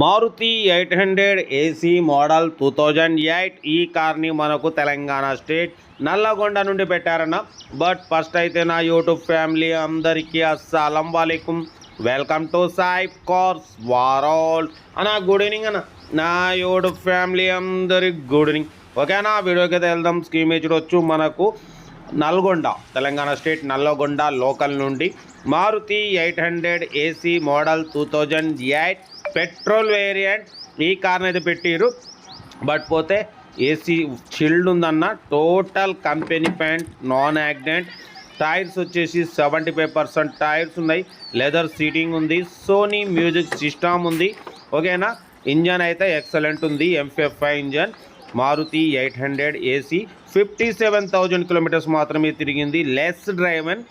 Maruti eight hundred AC model two thousand eight ఈ కార్ని మనకు తెలంగాణ స్టేట్ నల్లగొండ నుండి పెట్టారన్న. బట్ ఫస్ట్ అయితే నా యూట్యూబ్ ఫ్యామిలీ అందరికీ అస్సలం వాలేకుమ్ వెల్కమ్ టు సాయి కార్స్ వారాల్. అన్న గుడ్ ఈవినింగ్ అన్న. నా యూట్యూబ్ ఫ్యామిలీ అందరికి గుడ్ ఈవినింగ్ ఓకేనా వీడియోకి అయితే వెళ్దాం. స్కీమ్ చూడొచ్చు మనకు నల్గొండ తెలంగాణ స్టేట్ నల్లగొండ లోకల్ నుండి Maruti eight hundred AC model two thousand eight petrol variant ఈ కార్ని అయితే పెట్టిరు బట్ పోతే ఏసీ చిల్డ్ ఉందన్న total company paint non accident. Tyres వచ్చేసి సెవెంటీ ఫైవ్ పర్సెంట్ టైర్స్ ఉన్నాయి. లెదర్ సీటింగ్ ఉంది. సోనీ మ్యూజిక్ సిస్టమ్ ఉంది. ఓకేనా? ఇంజన్ అయితే ఎక్సలెంట్ ఉంది. MPFI engine. Maruti eight hundred AC fifty seven thousand kilometres మాత్రమే తిరిగింది. లెస్ డ్రైవెన్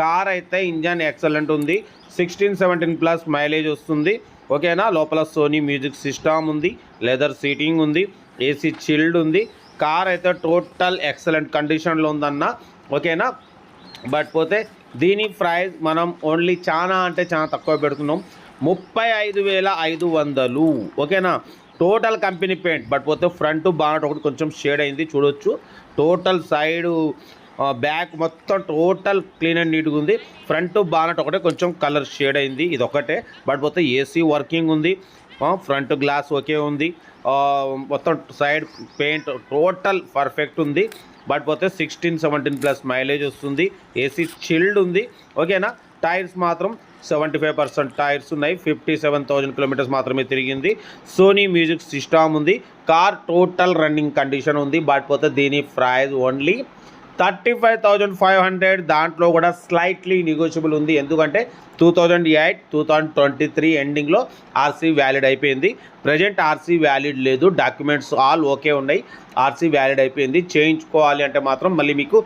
కార్ అయితే ఇంజన్ ఎక్సలెంట్ ఉంది. సిక్స్టీన్ సెవెంటీన్ ప్లస్ మైలేజ్ వస్తుంది. ఓకేనా? లోపల సోనీ మ్యూజిక్ సిస్టమ్ ఉంది. లెదర్ సీటింగ్ ఉంది. ఏసీ చిల్డ్ ఉంది. కార్ అయితే టోటల్ ఎక్సలెంట్ కండిషన్లో ఉందన్న. ఓకేనా? బట్ పోతే దీని ప్రైస్ మనం ఓన్లీ చాలా అంటే చాలా తక్కువ పెడుతున్నాం. ముప్పై ఐదు వేల ఐదు వందలు. ఓకేనా? Total company paint. బట్ పోతే ఫ్రంట్ బాగా ఒకటి కొంచెం షేడ్ అయింది. చూడొచ్చు. టోటల్ సైడు బ్యాక్ మొత్తం టోటల్ క్లీన్ అండ్ నీట్గా ఉంది. ఫ్రంట్ బానట్ ఒకటే కొంచెం కలర్ షేడ్ అయింది ఇది ఒకటే. బట్ పోతే ఏసీ వర్కింగ్ ఉంది. ఫ్రంట్ గ్లాస్ ఒకే ఉంది. మొత్తం సైడ్ పెయింట్ టోటల్ పర్ఫెక్ట్ ఉంది. బట్ పోతే సిక్స్టీన్ సెవెంటీన్ ప్లస్ మైలేజ్ వస్తుంది. ఏసీ చిల్డ్ ఉంది. ఓకేనా? టైర్స్ మాత్రం సెవెంటీ ఫైవ్ పర్సెంట్ టైర్స్ ఉన్నాయి. ఫిఫ్టీ సెవెన్ థౌజండ్ కిలోమీటర్స్ మాత్రమే తిరిగింది. సోనీ మ్యూజిక్ సిస్టమ్ ఉంది. కార్ టోటల్ రన్నింగ్ కండిషన్ ఉంది. బట్ పోతే దీని price only thirty five thousand five hundred దాంట్లో కూడా స్లైట్లీ నెగోషియబుల్ ఉంది. ఎందుకంటే two thousand eight two thousand twenty three ఎండింగ్లో ఆర్సీ వ్యాలిడ్ అయిపోయింది. ప్రజెంట్ ఆర్సీ వ్యాలిడ్ లేదు. డాక్యుమెంట్స్ ఆల్ ఓకే ఉన్నాయి. ఆర్సీ వ్యాలిడ్ అయిపోయింది. చేయించుకోవాలి అంటే మాత్రం మళ్ళీ మీకు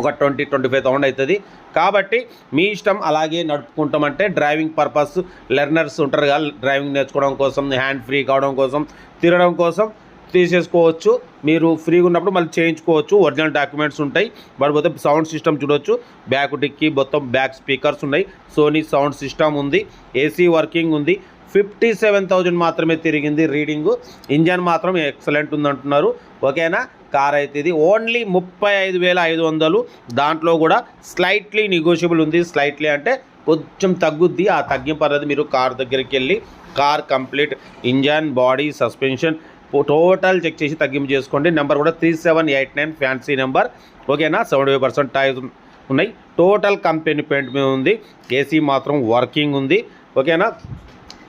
ఒక ట్వంటీ ట్వంటీ ఫైవ్ థౌసండ్ అవుతుంది కాబట్టి మీ ఇష్టం అలాగే నడుపుకుంటామంటే డ్రైవింగ్ పర్పస్ లెర్నర్స్ ఉంటారు కదా డ్రైవింగ్ నేర్చుకోవడం కోసం హ్యాండ్ ఫ్రీ కావడం కోసం తిరగడం కోసం తీసేసుకోవచ్చు. మీరు ఫ్రీగా ఉన్నప్పుడు మళ్ళీ చేయించుకోవచ్చు. ఒరిజినల్ డాక్యుమెంట్స్ ఉంటాయి. పడిపోతే సౌండ్ సిస్టమ్ చూడొచ్చు. బ్యాక్ డిక్కి మొత్తం బ్యాక్ స్పీకర్స్ ఉన్నాయి. సోనీ సౌండ్ సిస్టమ్ ఉంది. ఏసీ వర్కింగ్ ఉంది. ఫిఫ్టీ సెవెన్ థౌజండ్ మాత్రమే తిరిగింది రీడింగు. ఇంజన్ మాత్రం ఎక్సలెంట్ ఉందంటున్నారు. ఓకేనా? కార్ అయితే ఇది. ఓన్లీ ముప్పై ఐదు వేల ఐదు వందలు. దాంట్లో కూడా స్లైట్లీ నెగోషియబుల్ ఉంది. స్లైట్లీ అంటే కొంచెం తగ్గుద్ది. ఆ తగ్గింపు అనేది మీరు కార్ దగ్గరికి వెళ్ళి car complete engine body suspension total check చేసి తగ్గింపు చేసుకోండి. నెంబర్ కూడా three seven eight nine fancy number. ఓకేనా? సెవెంటీ ఫైవ్ పర్సెంట్ టైర్స్ ఉన్నాయి. టోటల్ కంపెనీ పెయింట్ మీద ఉంది. ఏసీ మాత్రం వర్కింగ్ ఉంది. ఓకేనా?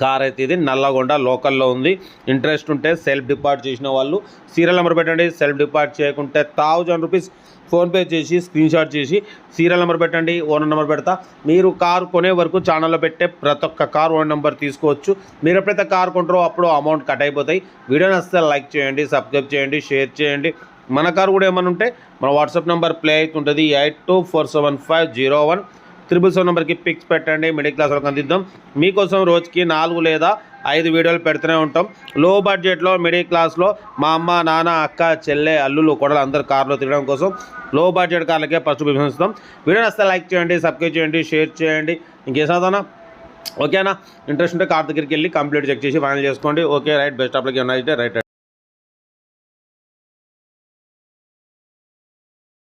కార్ అయితే ఇది నల్లగొండ లోకల్లో ఉంది. ఇంట్రెస్ట్ ఉంటే సెల్ఫ్ డిపార్ట్ చేసిన వాళ్ళు సీరియల్ నెంబర్ పెట్టండి. సెల్ఫ్ డిపార్ట్ చేయకుంటే థౌజండ్ రూపీస్ ఫోన్పే చేసి స్క్రీన్ షాట్ చేసి సీరియల్ నెంబర్ పెట్టండి. ఓనర్ నెంబర్ పెడతా. మీరు కారు కొనే వరకు ఛానల్లో పెట్టే ప్రతి ఒక్క కార్ ఓనర్ నెంబర్ తీసుకోవచ్చు. మీరు ఎప్పుడైతే కార్ కొంటారో అప్పుడు అమౌంట్ కట్ అయిపోతాయి. వీడియో నచ్చితే లైక్ చేయండి సబ్స్క్రైబ్ చేయండి షేర్ చేయండి. మన కారు కూడా ఏమైనా ఉంటే మన వాట్సాప్ నెంబర్ ప్లే అవుతుంటుంది. Eight two four seven five zero one. Triple seven నెంబర్కి పిక్స్ పెట్టండి మిడిల్ క్లాస్ వాళ్ళకి అందిద్దాం. మీకోసం రోజుకి నాలుగు లేదా ఐదు వీడియోలు పెడుతూనే ఉంటాం. లో బడ్జెట్లో మిడిల్ క్లాస్లో మా అమ్మ నాన్న అక్క చెల్లె అల్లులు కొడలు అందరు కార్లో తిరగడం కోసం లో బడ్జెట్ కార్లకే ఫస్ట్ బిభిస్తాం ఇస్తాం వీడియో వస్తే లైక్ చేయండి సబ్స్క్రైబ్ చేయండి షేర్ చేయండి. ఇంకేం సాధనా? ఓకేనా? ఇంట్రెస్ట్ ఉంటే కార్ దగ్గరికి వెళ్ళి కంప్లీట్ చెక్ చేసి ఫైనల్ చేసుకోండి. ఓకే రైట్ బెస్ట్ ఆప్లకి అయితే రైట్.